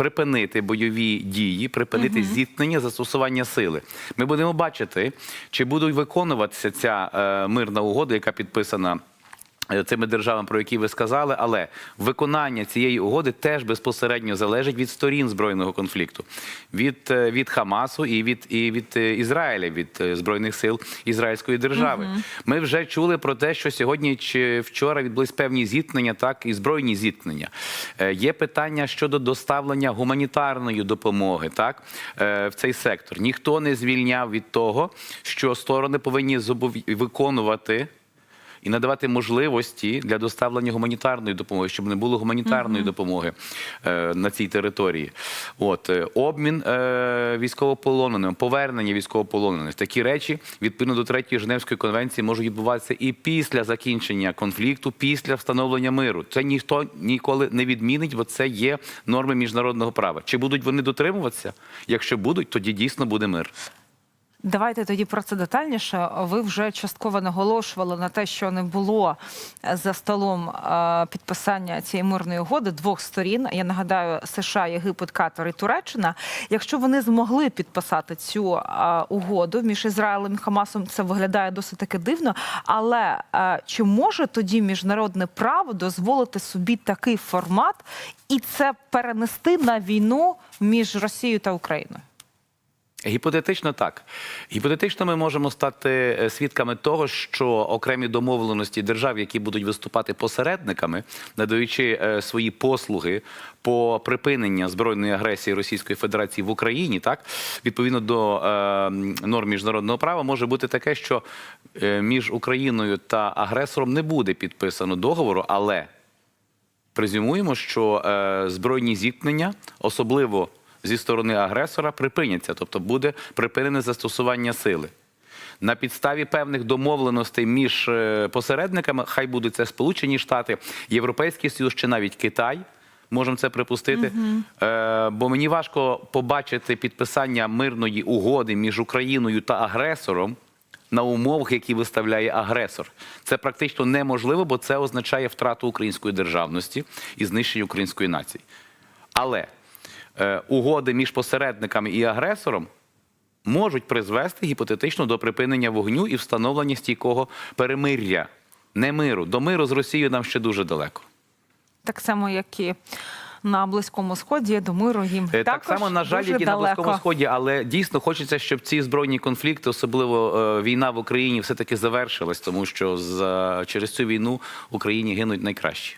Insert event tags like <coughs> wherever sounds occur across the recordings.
припинити бойові дії, припинити зіткнення, застосування сили. Ми будемо бачити, чи будуть виконуватися ця е, мирна угода, яка підписана. Е, Цими державами, про які ви сказали, але виконання цієї угоди теж безпосередньо залежить від сторін збройного конфлікту, від, е, від Хамасу і від, і від е, Ізраїля, від збройних сил Ізраїльської держави. Ми вже чули про те, що сьогодні чи вчора відбулись певні зіткнення, так і збройні зіткнення. Е, Є питання щодо доставлення гуманітарної допомоги, так е, в цей сектор. Ніхто не звільняв від того, що сторони повинні виконувати і надавати можливості для доставлення гуманітарної допомоги, щоб не було гуманітарної допомоги е, на цій території. От е, обмін е, військовополоненим, повернення військовополонених. Такі речі відповідно до третьої Женевської конвенції можуть відбуватися і після закінчення конфлікту, після встановлення миру. Це ніхто ніколи не відмінить, бо це є норми міжнародного права. Чи будуть вони дотримуватися? Якщо будуть, тоді дійсно буде мир. Давайте тоді про це детальніше. Ви вже частково наголошували на те, що не було за столом е, підписання цієї мирної угоди двох сторін. Я нагадаю, США, Єгипет, Катар і Туреччина. Якщо вони змогли підписати цю е, угоду між Ізраїлем і Хамасом, це виглядає досить таки дивно. Але е, чи може тоді міжнародне право дозволити собі такий формат і це перенести на війну між Росією та Україною? Гіпотетично так. Гіпотетично ми можемо стати е, свідками того, що окремі домовленості держав, які будуть виступати посередниками, надаючи е, свої послуги по припиненню збройної агресії Російської Федерації в Україні, так відповідно до е, норм міжнародного права, може бути таке, що е, між Україною та агресором не буде підписано договору, але презюмуємо, що е, збройні зіткнення, особливо зі сторони агресора, припиняться, тобто буде припинене застосування сили. На підставі певних домовленостей між е, посередниками, хай будуть це Сполучені Штати, Європейський Союз чи навіть Китай. Можемо це припустити, е, бо мені важко побачити підписання мирної угоди між Україною та агресором на умовах, які виставляє агресор. Це практично неможливо, бо це означає втрату української державності і знищення української нації. Але угоди між посередниками і агресором можуть призвести гіпотетично до припинення вогню і встановлення стійкого перемир'я, не миру. До миру з Росією нам ще дуже далеко. Так само, як і на Близькому Сході, до миру їм Е, також так само, на жаль, і на. Близькому Сході, але дійсно хочеться, щоб ці збройні конфлікти, особливо е, війна в Україні, все-таки завершилась, тому що за, через цю війну в Україні гинуть найкращі.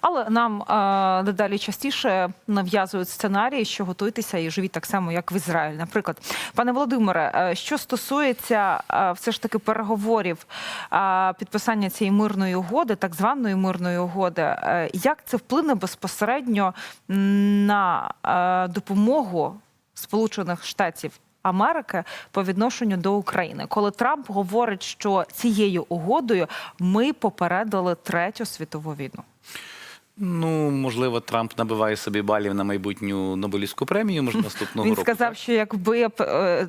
Але нам е, дедалі частіше нав'язують сценарії, що готуйтеся і живіть так само, як в Ізраїль. Наприклад, пане Володимире, е, що стосується е, все ж таки переговорів е, підписання цієї мирної угоди, так званої мирної угоди, е, як це вплине безпосередньо на е, допомогу Сполучених Штатів? Америки по відношенню до України, коли Трамп говорить, що цією угодою ми попередили третю світову війну. Ну, можливо, Трамп набиває собі балів на майбутню Нобелівську премію, може, наступного Він року. сказав, що якби е,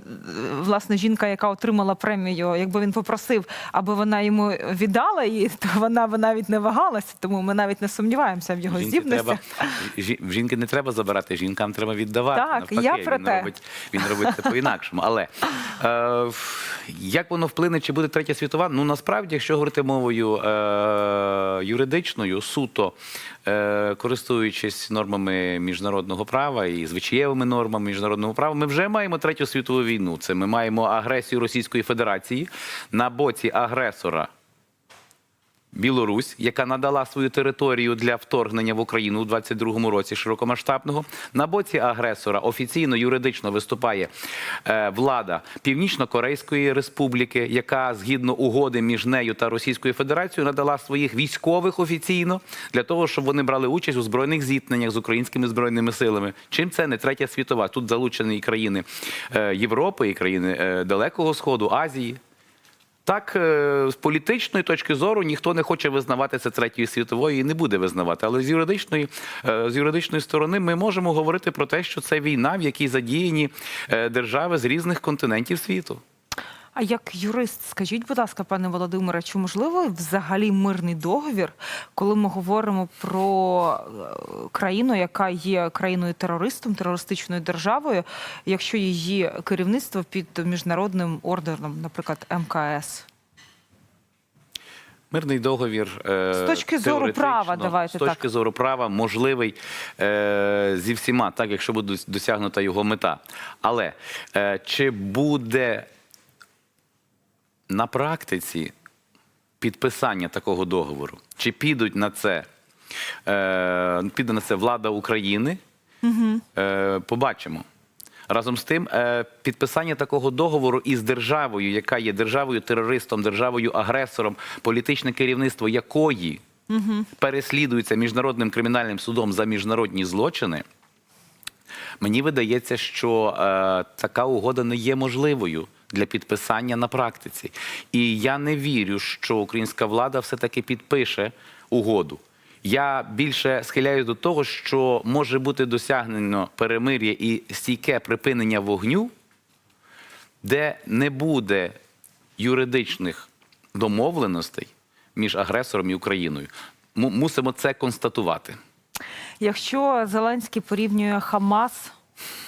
власне жінка, яка отримала премію, якби він попросив, аби вона йому віддала її, то вона б навіть не вагалася. Тому ми навіть не сумніваємося в його здібностях. треба, жінки не треба забирати, жінкам треба віддавати. Так, Навпаки, я про він те. робить, він робить це по-інакшому. Але е, як воно вплине, чи буде третя світова? Ну насправді, якщо говорити мовою е, юридичною, суто користуючись нормами міжнародного права і звичаєвими нормами міжнародного права, ми вже маємо третю світову війну. Це ми маємо агресію Російської Федерації на боці агресора. Білорусь, яка надала свою територію для вторгнення в Україну у 22-му році широкомасштабного. На боці агресора офіційно юридично виступає е, влада Північно-Корейської Республіки, яка згідно угоди між нею та Російською Федерацією надала своїх військових офіційно для того, щоб вони брали участь у збройних зіткненнях з українськими збройними силами. Чим це не третя світова? Тут залучені і країни е, Європи, і країни е, Далекого Сходу, Азії. Так, е, з політичної точки зору ніхто не хоче визнавати це третьою світовою і не буде визнавати. Але з юридичної, е, з юридичної сторони ми можемо говорити про те, що це війна, в якій задіяні е, держави з різних континентів світу. А як юрист, скажіть, будь ласка, пане Володимире, чи можливо взагалі мирний договір, коли ми говоримо про е, країну, яка є країною терористом, терористичною державою, якщо її керівництво під міжнародним ордером, наприклад, МКС? Мирний договір е, З точки зору права, давайте з точки так. зору права можливий е, зі всіма, так якщо буде досягнута його мета. Але е, чи буде на практиці підписання такого договору? Чи підуть на це? Е, піде на це влада України? Е, побачимо. Разом з тим, е, підписання такого договору із державою, яка є державою терористом, державою агресором, політичне керівництво якої переслідується міжнародним кримінальним судом за міжнародні злочини. Мені видається, що е, така угода не є можливою для підписання на практиці. І я не вірю, що українська влада все-таки підпише угоду. Я більше схиляюсь до того, що може бути досягнено перемир'я і стійке припинення вогню, де не буде юридичних домовленостей між агресором і Україною. Му- Мусимо це констатувати. Якщо Зеленський порівнює Хамас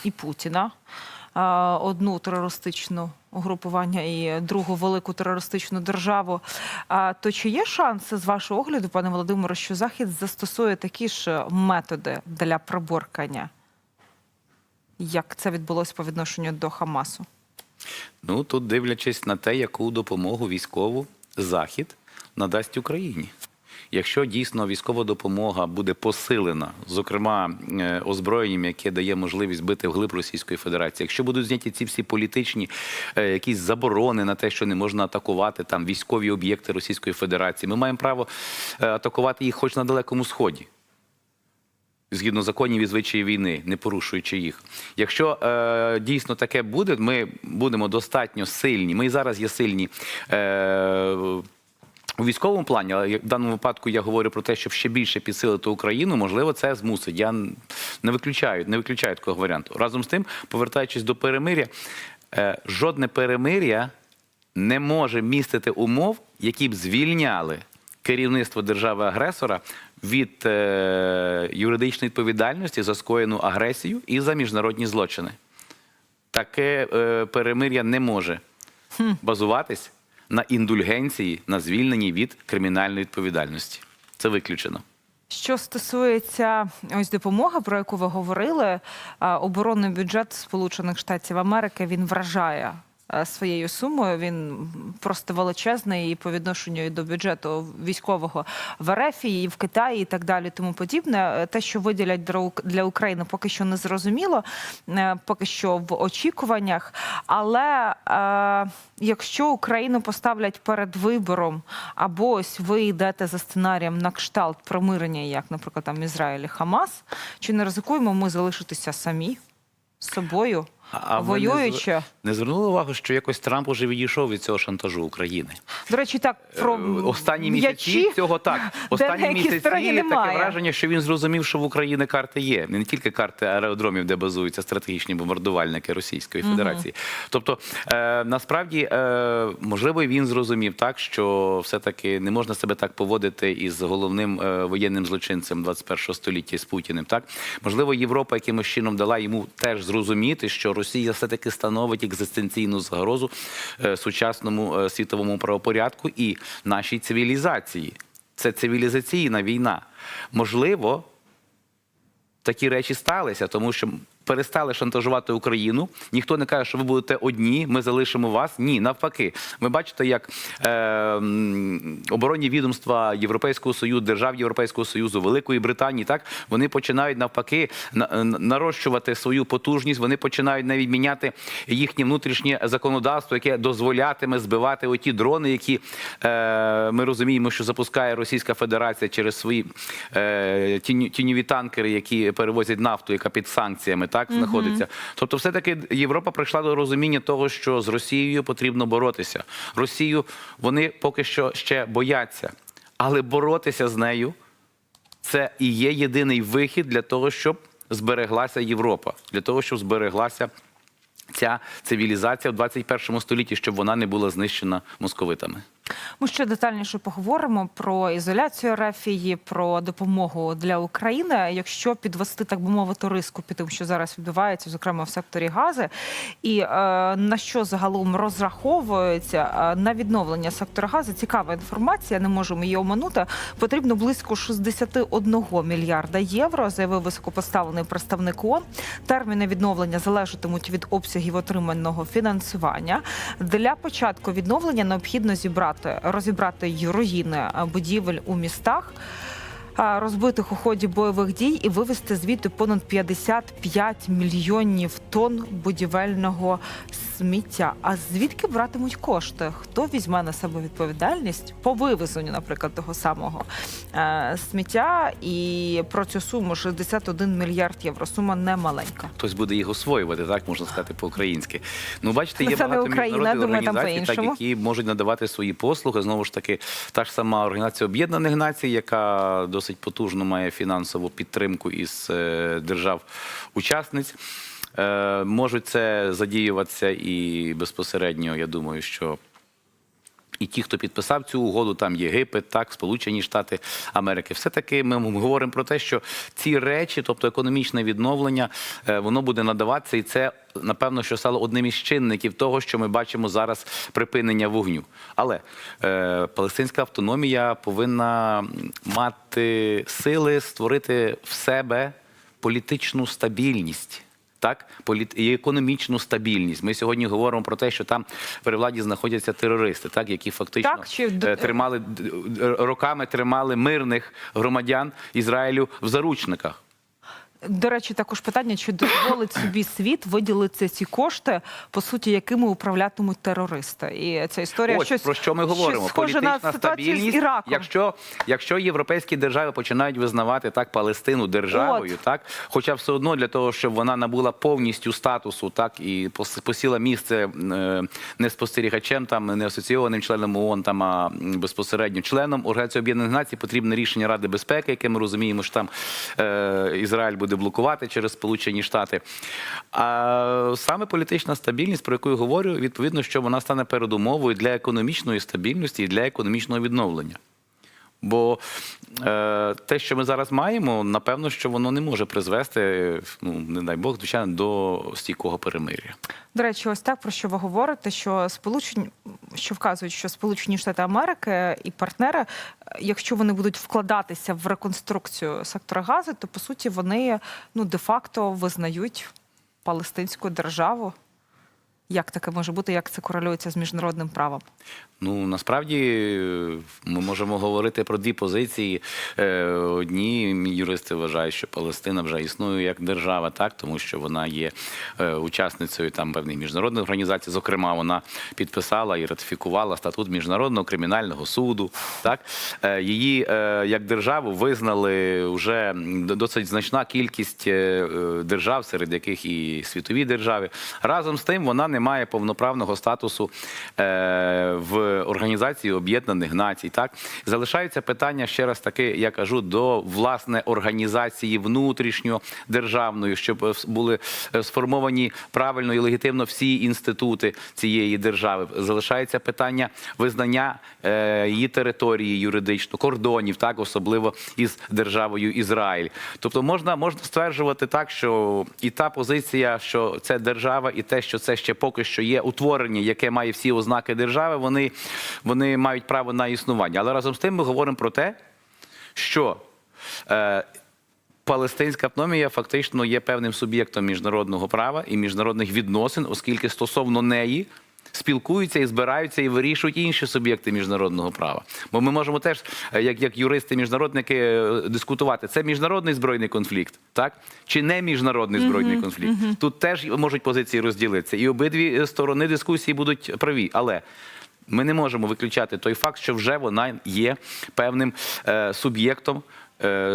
і Путіна, одну терористичну угрупування і другу велику терористичну державу, то чи є шанси з вашого огляду, пане Володимире, що Захід застосує такі ж методи для приборкання, як це відбулося по відношенню до Хамасу? Ну тут дивлячись на те, яку допомогу військову Захід надасть Україні. Якщо дійсно військова допомога буде посилена, зокрема е, озброєнням, яке дає можливість бити вглиб Російської Федерації, якщо будуть зняті ці всі політичні е, якісь заборони на те, що не можна атакувати там військові об'єкти Російської Федерації, ми маємо право е, атакувати їх хоч на далекому сході згідно законів і звичаїв війни, не порушуючи їх. Якщо е, дійсно таке буде, ми будемо достатньо сильні. Ми і зараз є сильні. Е, у військовому плані, але в даному випадку я говорю про те, щоб ще більше підсилити Україну, можливо, це змусить. Я не виключаю, не виключаю такого варіанту. Разом з тим, повертаючись до перемиря, е, жодне перемиря не може містити умов, які б звільняли керівництво держави-агресора від е, юридичної відповідальності за скоєну агресію і за міжнародні злочини. Таке е, перемир'я не може базуватись на індульгенції, на звільненні від кримінальної відповідальності. Це виключено. Що стосується ось допомоги, про яку ви говорили, оборонний бюджет Сполучених Штатів Америки він вражає своєю сумою. Він просто величезний і по відношенню до бюджету військового в РФ і в Китаї, і так далі, тому подібне. Те, що виділять для для України, поки що не зрозуміло, е, поки що в очікуваннях. Але е, якщо Україну поставлять перед вибором, або ось ви йдете за сценарієм на кшталт примирення, як, наприклад, там Ізраїль і Хамас, чи не ризикуємо ми залишитися самі з собою, А ви не воюючи? зв- Не звернули увагу, що якось Трамп уже відійшов від цього шантажу України. До речі, так про Е, Останні м'ячі, місяці цього так. <laughs> Останні місяці таке немає. враження, що він зрозумів, що в Україні карти є. Не тільки карти аеродромів, де базуються стратегічні бомбардувальники Російської Федерації. Тобто, е, насправді, е, можливо, він зрозумів так, що все-таки не можна себе так поводити із головним е, воєнним злочинцем 21 століття з Путіним. Так можливо, Європа якимось чином дала йому теж зрозуміти, що Росія все-таки становить екзистенційну загрозу е, сучасному е, світовому правопорядку і нашій цивілізації. Це цивілізаційна війна. Можливо, такі речі сталися, тому що перестали шантажувати Україну. Ніхто не каже, що ви будете одні, ми залишимо вас. Ні, навпаки. Ви бачите, як е, оборонні відомства Європейського Союзу, держав Європейського Союзу, Великої Британії, так вони починають навпаки на- на- нарощувати свою потужність. Вони починають навіть міняти їхнє внутрішнє законодавство, яке дозволятиме збивати оті дрони, які е, ми розуміємо, що запускає Російська Федерація через свої е, тіньові танкери, які перевозять нафту, яка під санкціями так знаходиться. Тобто, все таки Європа прийшла до розуміння того, що з Росією потрібно боротися. Росію вони поки що ще бояться, але боротися з нею це і є єдиний вихід для того, щоб збереглася Європа, для того, щоб збереглася ця цивілізація в 21 столітті, щоб вона не була знищена московитами. Ми ще детальніше поговоримо про ізоляцію Рафії, про допомогу для України, якщо підвести, так би мовити, риску під тим, що зараз відбувається, зокрема в секторі гази, і е, на що загалом розраховується е, на відновлення сектора газу. Цікава інформація, не можемо її оминути. Потрібно близько 61 мільярда євро, заявив високопоставлений представник ООН. Терміни відновлення залежатимуть від обсягів отриманого фінансування. Для початку відновлення необхідно зібрати розібрати руїни будівель у містах. Розбитих у ході бойових дій і вивезти звідти понад 55 мільйонів тонн будівельного сміття. А звідки братимуть кошти? Хто візьме на себе відповідальність по вивезенню, наприклад, того самого е, сміття? І про цю суму 61 мільярд євро. Сума не маленька. Хтось буде їх освоювати, так можна сказати по-українськи. Ну, бачите, є Це багато Україна, міжнародних думаю, там організацій, так, які можуть надавати свої послуги. Знову ж таки, та ж сама Організація Об'єднаних Націй, яка досить потужно має фінансову підтримку із е, держав-учасниць. Е, можуть це задіюватися і безпосередньо, я думаю, що і ті, хто підписав цю угоду, там Єгипет, так, Сполучені Штати Америки. Все-таки ми говоримо про те, що ці речі, тобто економічне відновлення, е, воно буде надаватися, і це напевно, що стало одним із чинників того, що ми бачимо зараз припинення вогню. Але е, палестинська автономія повинна мати сили створити в себе політичну стабільність. Так, і економічну стабільність. Ми сьогодні говоримо про те, що там при владі знаходяться терористи, так які фактично Так, чи е, тримали роками тримали мирних громадян Ізраїлю в заручниках. До речі, також питання: чи дозволить собі світ виділити ці кошти, по суті, якими управлятимуть терористи? І ця історія Ось щось про що ми говоримо. Схоже на Політична ситуацію з. Іраком. Якщо, якщо європейські держави починають визнавати так Палестину державою, От. так хоча все одно для того, щоб вона набула повністю статусу, так і посіла місце е, не спостерігачем, там не асоційованим членом ООН, там а безпосередньо членом Організації Об'єднаних Націй, потрібне рішення Ради безпеки, яке ми розуміємо, що там е, Ізраїль буде блокувати через Сполучені Штати. А саме політична стабільність, про яку я говорю, відповідно, що вона стане передумовою для економічної стабільності і для економічного відновлення. Бо е, те, що ми зараз маємо, напевно, що воно не може призвести, ну не дай Бог, звичайно, до стійкого перемир'я. До речі, ось так про що ви говорите, що сполучені, що вказують, що Сполучені Штати Америки і партнери, якщо вони будуть вкладатися в реконструкцію сектора газу, то по суті вони ну де-факто визнають палестинську державу. Як таке може бути? Як це корелюється з міжнародним правом? Ну насправді ми можемо говорити про дві позиції. Е, Одні юристи вважають, що Палестина вже існує як держава, так тому що вона є е, учасницею там певних міжнародних організацій. Зокрема, вона підписала і ратифікувала статут міжнародного кримінального суду. Так Е, її як державу визнали вже досить значна кількість держав, серед яких і світові держави. Разом з тим вона не має повноправного статусу е, в Організації Об'єднаних Націй. Так залишається питання ще раз таки, я кажу, до власне організації внутрішньодержавної, щоб е, були е, сформовані правильно і легітимно всі інститути цієї держави. Залишається питання визнання її території юридично, кордонів, так особливо із державою Ізраїль. Тобто можна, можна стверджувати так, що і та позиція, що це держава, і те, що це ще поки що є утворення, яке має всі ознаки держави, вони, вони мають право на існування. Але разом з тим ми говоримо про те, що е, Палестинська автономія фактично є певним суб'єктом міжнародного права і міжнародних відносин, оскільки стосовно неї спілкуються і збираються і вирішують інші суб'єкти міжнародного права. Бо ми можемо теж, е, як, як юристи, міжнародники, е, дискутувати, це міжнародний збройний конфлікт, так чи не міжнародний збройний конфлікт. Тут теж можуть позиції розділитися, і обидві е, сторони дискусії будуть праві. Але ми не можемо виключати той факт, що вже вона є певним е, суб'єктом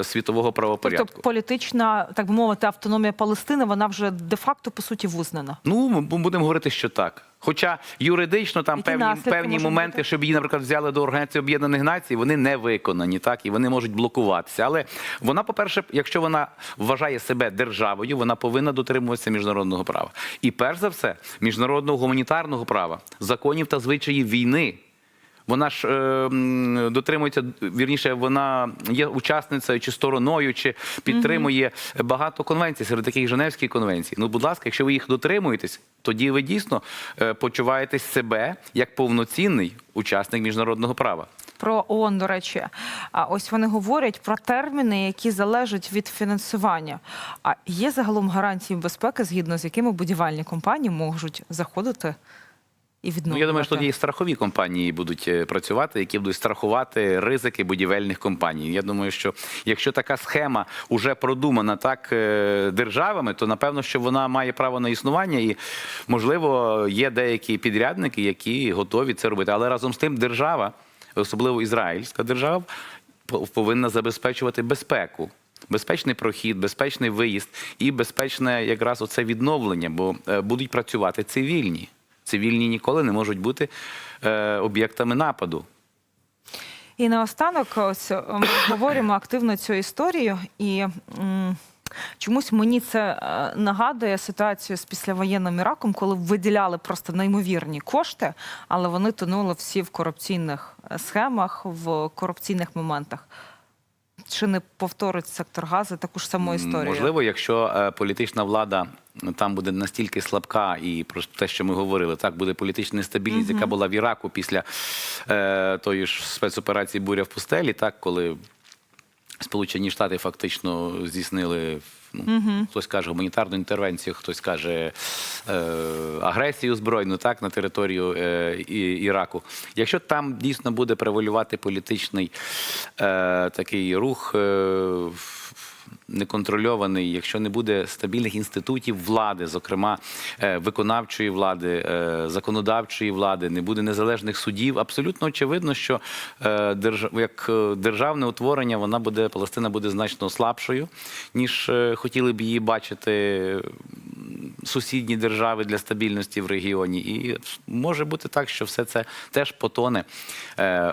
світового правопорядку. Тобто політична, так би мовити, автономія Палестини, вона вже де-факто по суті визнана. Ну, ми будемо говорити, що так. Хоча юридично там Які певні, певні моменти, бути? щоб її, наприклад, взяли до Організації Об'єднаних Націй, вони не виконані, так і вони можуть блокуватися. Але вона, по-перше, якщо вона вважає себе державою, вона повинна дотримуватися міжнародного права. І перш за все, міжнародного гуманітарного права, законів та звичаїв війни. Вона ж е, дотримується, вірніше, вона є учасницею чи стороною, чи підтримує багато конвенцій, серед яких Женевські конвенції. Ну, будь ласка, якщо ви їх дотримуєтесь, тоді ви дійсно е, почуваєтесь себе як повноцінний учасник міжнародного права. Про ООН, до речі, а ось вони говорять про терміни, які залежать від фінансування. А є загалом гарантії безпеки, згідно з якими будівельні компанії можуть заходити і Ну, я думаю, що тоді і страхові компанії будуть е, працювати, які будуть страхувати ризики будівельних компаній. Я думаю, що якщо така схема вже продумана так е, державами, то напевно, що вона має право на існування, і можливо є деякі підрядники, які готові це робити. Але разом з тим, держава, особливо ізраїльська держава, по- повинна забезпечувати безпеку. Безпечний прохід, безпечний виїзд і безпечне якраз оце відновлення, бо е, будуть працювати цивільні. Цивільні ніколи не можуть бути е, об'єктами нападу. І наостанок, ось е, ми <coughs> говоримо активно цю історію, і м, чомусь мені це е, нагадує ситуацію з післявоєнним Іраком, коли виділяли просто неймовірні кошти, але вони тонули всі в корупційних е, схемах, в корупційних моментах. Чи не повторить сектор газу таку ж саму історію? Можливо, якщо е, політична влада там буде настільки слабка, і про те, що ми говорили, так буде політична нестабільність, яка була в Іраку після е, тої ж спецоперації Буря в пустелі, так коли Сполучені Штати фактично здійснили. Ну, Хтось каже гуманітарну інтервенцію, хтось каже е, агресію збройну так, на територію е, і, Іраку. Якщо там дійсно буде превалювати політичний е, такий рух, е, неконтрольований, якщо не буде стабільних інститутів влади, зокрема е, виконавчої влади, е, законодавчої влади, не буде незалежних судів, абсолютно очевидно, що е, як державне утворення вона буде Палестина буде значно слабшою, ніж хотіли б її бачити сусідні держави для стабільності в регіоні. І може бути так, що все це теж потоне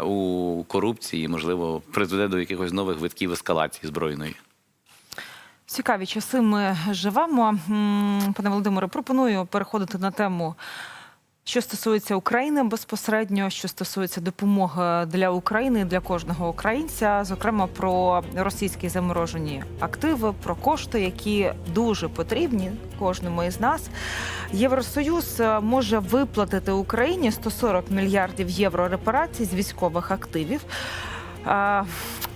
у корупції, можливо, призведе до якихось нових витків ескалації збройної. Цікаві часи ми живемо. Пане Володимире, пропоную переходити на тему. Що стосується України безпосередньо, що стосується допомоги для України для кожного українця, зокрема про російські заморожені активи, про кошти, які дуже потрібні кожному із нас. Євросоюз е, може виплатити Україні 140 мільярдів євро репарацій з військових активів.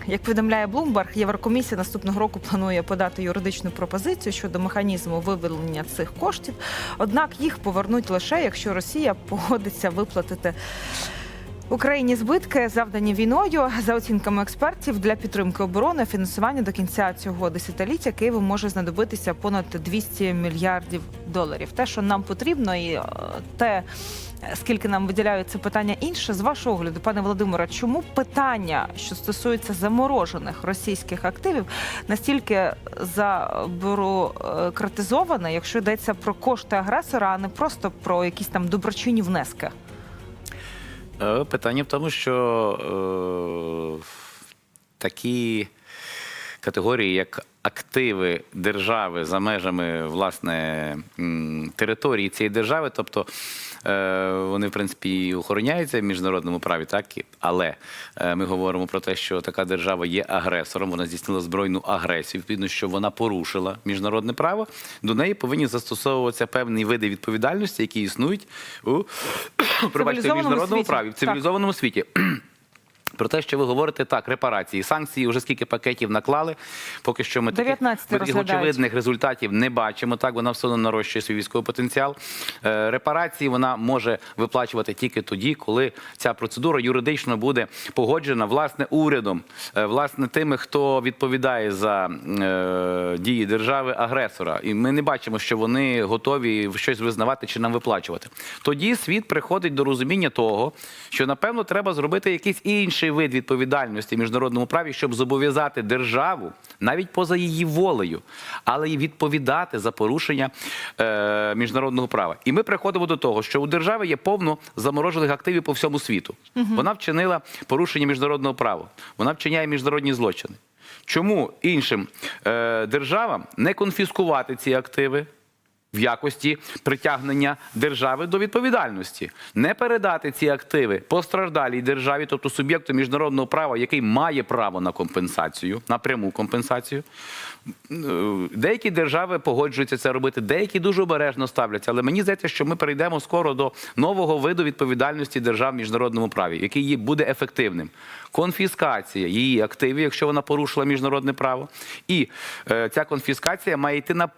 Як повідомляє Bloomberg, Єврокомісія наступного року планує подати юридичну пропозицію щодо механізму виведення цих коштів. Однак їх повернуть лише якщо Росія погодиться виплатити Україні збитки, завдані війною, за оцінками експертів для підтримки оборони, фінансування до кінця цього десятиліття Києву може знадобитися понад 200 мільярдів доларів. Те, що нам потрібно, і е, те, скільки нам виділяють це питання інше, з вашого огляду, пане Володимире, чому питання, що стосується заморожених російських активів, настільки забюрократизоване, якщо йдеться про кошти агресора, а не просто про якісь там доброчинні внески? Е, Питання в тому, що е, такі категорії, як активи держави за межами власне території цієї держави, тобто вони в принципі і охороняються в міжнародному праві, так але е, ми говоримо про те, що така держава є агресором, вона здійснила збройну агресію, відповідно, що вона порушила міжнародне право. До неї повинні застосовуватися певні види відповідальності, які існують у <coughs> пробачте, міжнародному світі. праві, в Так. цивілізованому світі. Про те, що ви говорите, так, репарації, санкції, вже скільки пакетів наклали. Поки що ми таких 19 таких розглядають. очевидних результатів не бачимо. Так, вона все одно нарощує свій військовий потенціал. Е, репарації вона може виплачувати тільки тоді, коли ця процедура юридично буде погоджена власне урядом, е, власне тими, хто відповідає за е, дії держави-агресора. І ми не бачимо, що вони готові щось визнавати чи нам виплачувати. Тоді світ приходить до розуміння того, що напевно треба зробити якийсь інший інший вид відповідальності в міжнародному праві, щоб зобов'язати державу навіть поза її волею, але й відповідати за порушення е, міжнародного права. І ми приходимо до того, що у держави є повно заморожених активів по всьому світу. Вона вчинила порушення міжнародного права, вона вчиняє міжнародні злочини. Чому іншим е, державам не конфіскувати ці активи? В якості притягнення держави до відповідальності, не передати ці активи постраждалій державі, тобто суб'єкту міжнародного права, який має право на компенсацію, на пряму компенсацію. Е, Деякі держави погоджуються це робити, деякі дуже обережно ставляться. Але мені здається, що ми перейдемо скоро до нового виду відповідальності держав в міжнародному праві, який буде ефективним. Конфіскація її активів, якщо вона порушила міжнародне право, і е, ця конфіскація має йти на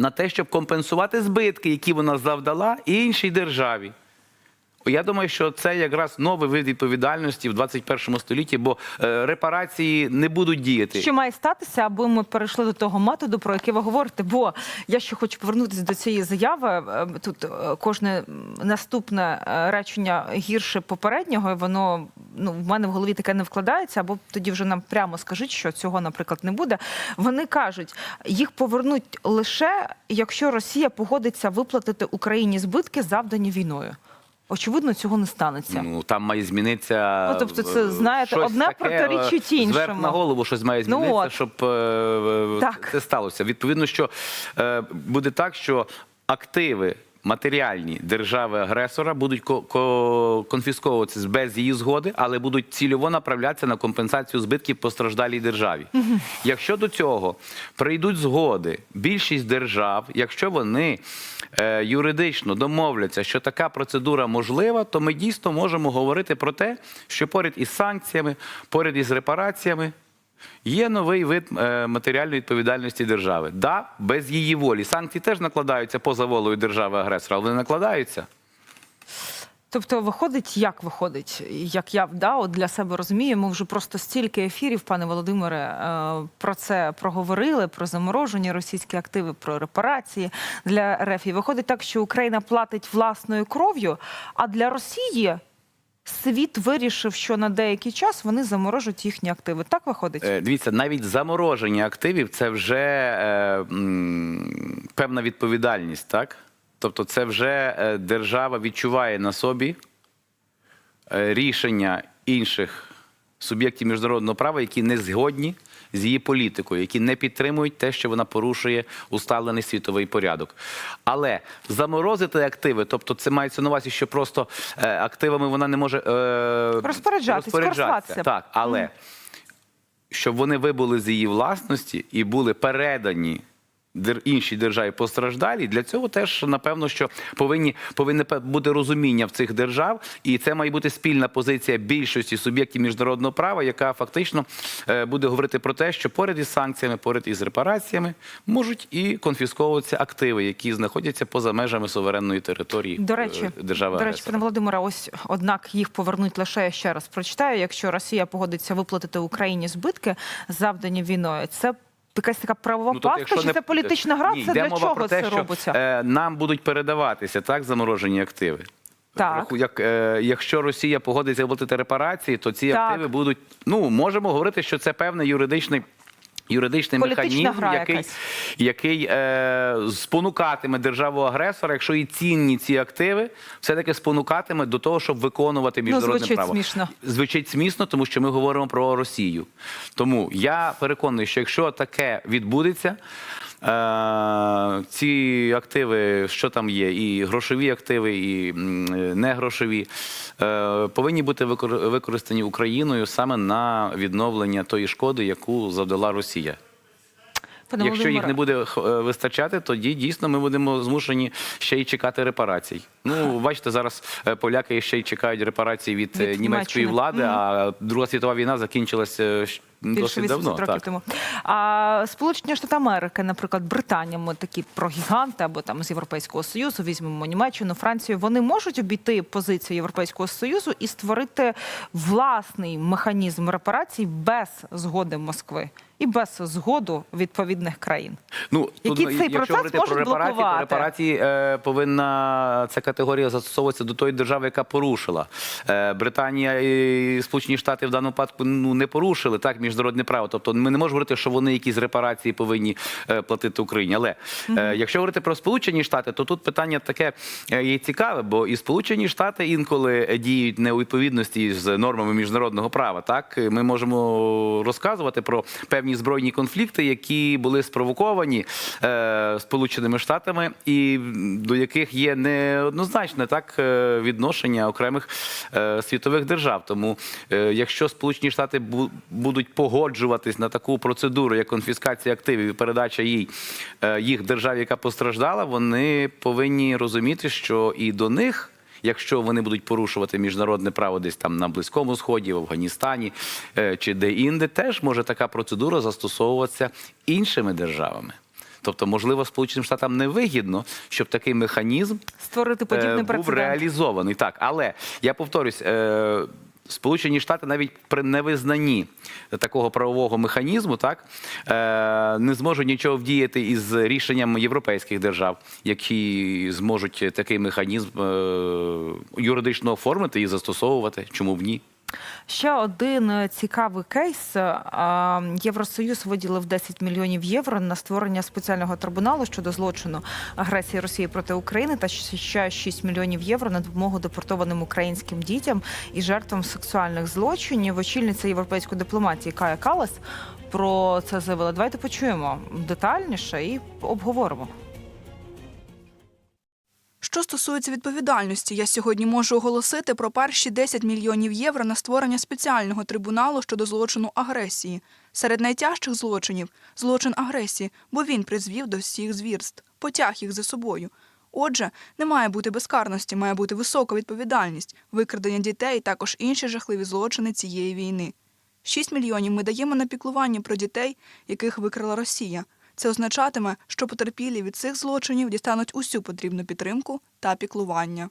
на те, щоб компенсувати збитки, які вона завдала іншій державі. Я думаю, що це якраз новий вид відповідальності в 21 столітті, бо е, репарації не будуть діяти. Що має статися, аби ми перейшли до того методу, про який ви говорите? Бо я ще хочу повернутися до цієї заяви. Е, Тут е, кожне наступне речення гірше попереднього, і воно ну в мене в голові таке не вкладається. Або тоді вже нам прямо скажіть, що цього, наприклад, не буде. Вони кажуть, їх повернуть лише якщо Росія погодиться виплатити Україні збитки, завдані війною. Очевидно, цього не станеться. Ну там має змінитися. Ну, тобто це, знаєте, щось одне протирічить е, іншому. Зверх на голову щось має Ну змінитися, ну, щоб е, Так. це сталося. Відповідно, що е, буде так, що активи. Матеріальні держави-агресора будуть ко- ко- конфісковуватися без її згоди, але будуть цільово направлятися на компенсацію збитків постраждалій державі. Якщо до цього прийдуть згоди, більшість держав, якщо вони е, юридично домовляться, що така процедура можлива, то ми дійсно можемо говорити про те, що поряд із санкціями, поряд із репараціями. Є новий вид е, матеріальної відповідальності держави. Да, без її волі. Санкції теж накладаються поза волею держави-агресора, але накладаються. Тобто, виходить, як виходить, як я да, от для себе розумію, ми вже просто стільки ефірів, пане Володимире, е, про це проговорили, про заморожені російські активи, про репарації для РФ. І виходить так, що Україна платить власною кров'ю, а для Росії світ вирішив, що на деякий час вони заморожуть їхні активи. Так виходить? Е, Дивіться, навіть замороження активів це вже е, м, певна відповідальність, так? Тобто, це вже е, держава відчуває на собі е, рішення інших суб'єктів міжнародного права, які не згодні з її політикою, які не підтримують те, що вона порушує усталений світовий порядок. Але заморозити активи, тобто це мається на увазі, що просто е, активами вона не може е, розпоряджатися. користуватися. Так, але щоб вони вибули з її власності і були передані іншій державі постраждалі, для цього теж напевно, що повинні повинне бути розуміння в цих держав, і це має бути спільна позиція більшості суб'єктів міжнародного права, яка фактично е, буде говорити про те, що поряд із санкціями, поряд із репараціями можуть і конфісковуватися активи, які знаходяться поза межами суверенної території До речі, е, держави. до речі, пане Володимире, ось однак їх повернуть лише я ще раз прочитаю. Якщо Росія погодиться виплатити Україні збитки, завдані війною, це якась така правова Ну, тобто, чи не- це політична гра? Ні, це для чого про те, це що, робиться? Е, нам будуть передаватися так заморожені активи. Так. Як, е, якщо Росія погодиться платити репарації, то ці Так. активи будуть. Ну можемо говорити, що це певний юридичний. Юридичний Політична механізм, гра який, якась. який е, спонукатиме державу агресора, якщо і цінні ці активи, все-таки спонукатиме до того, щоб виконувати міжнародне Ну, звучить право. смішно. Звучить смішно, тому що ми говоримо про Росію. Тому я переконаний, що якщо таке відбудеться, ці активи, що там є, і грошові активи, і негрошові, е, повинні бути викор- використані Україною саме на відновлення тої шкоди, яку завдала Росія. Пане Якщо їх не буде е, вистачати, тоді дійсно ми будемо змушені ще й чекати репарацій. Ну, бачите, зараз е, поляки ще й чекають репарацій від, е, Від німецької влади, а Друга світова війна закінчилася е, досить 800 давно. років Так. тому. А Сполучені Штати Америки, наприклад, Британія, ми такі прогіганти, або там з Європейського Союзу, візьмемо Німеччину, Францію. Вони можуть обійти позицію Європейського Союзу і створити власний механізм репарацій без згоди Москви і без згоду відповідних країн. Ну, Який ну, цей якщо говорити про репарації, блокувати? то репарації е, повинна ця категорія застосовуватися до тої держави, яка порушила. Е, Британія і Сполучені Штати в даному випадку ну не порушили так міжнародне право. Тобто ми не можемо говорити, що вони якісь репарації повинні е, платити Україні. Але е, якщо говорити про Сполучені Штати, то тут питання таке е, є цікаве, бо і Сполучені Штати інколи діють не у відповідності з нормами міжнародного права. Так ми можемо розказувати про певні збройні конфлікти, які були спровоковані е, Сполученими Штатами, і до яких є неоднозначне так відношення окремих е, світових держав. Тому, е, якщо Сполучені Штати бу- будуть погоджуватись на таку процедуру, як конфіскація активів і передача їй е, їх державі, яка постраждала, вони повинні розуміти, що і до них. Якщо вони будуть порушувати міжнародне право десь там на Близькому Сході, в Афганістані е, чи де-інде, теж може така процедура застосовуватися іншими державами. Тобто, можливо, Сполученим Штатам не вигідно, щоб такий механізм Створити е, подібний був прецедент. реалізований. Так, але я повторюсь. Сполучені Штати навіть при невизнанні такого правового механізму так е, не зможуть нічого вдіяти із рішенням європейських держав, які зможуть такий механізм е, юридично оформити і застосовувати. Чому б ні? Ще один е, цікавий кейс. Євросоюз виділив 10 мільйонів євро на створення спеціального трибуналу щодо злочину агресії Росії проти України та ще 6 мільйонів євро на допомогу депортованим українським дітям і жертвам сексуальних злочинів. Очільниця європейської дипломатії Кая Калас про це заявила. Давайте почуємо детальніше і обговоримо. Що стосується відповідальності, я сьогодні можу оголосити про перші 10 мільйонів євро на створення спеціального трибуналу щодо злочину агресії. Серед найтяжчих злочинів злочин агресії, бо він призвів до всіх звірств, потяг їх за собою. Отже, не має бути безкарності, має бути висока відповідальність, викрадення дітей і також інші жахливі злочини цієї війни. 6 мільйонів ми даємо на піклування про дітей, яких викрала Росія. Це означатиме, що потерпілі від цих злочинів дістануть усю потрібну підтримку та піклування.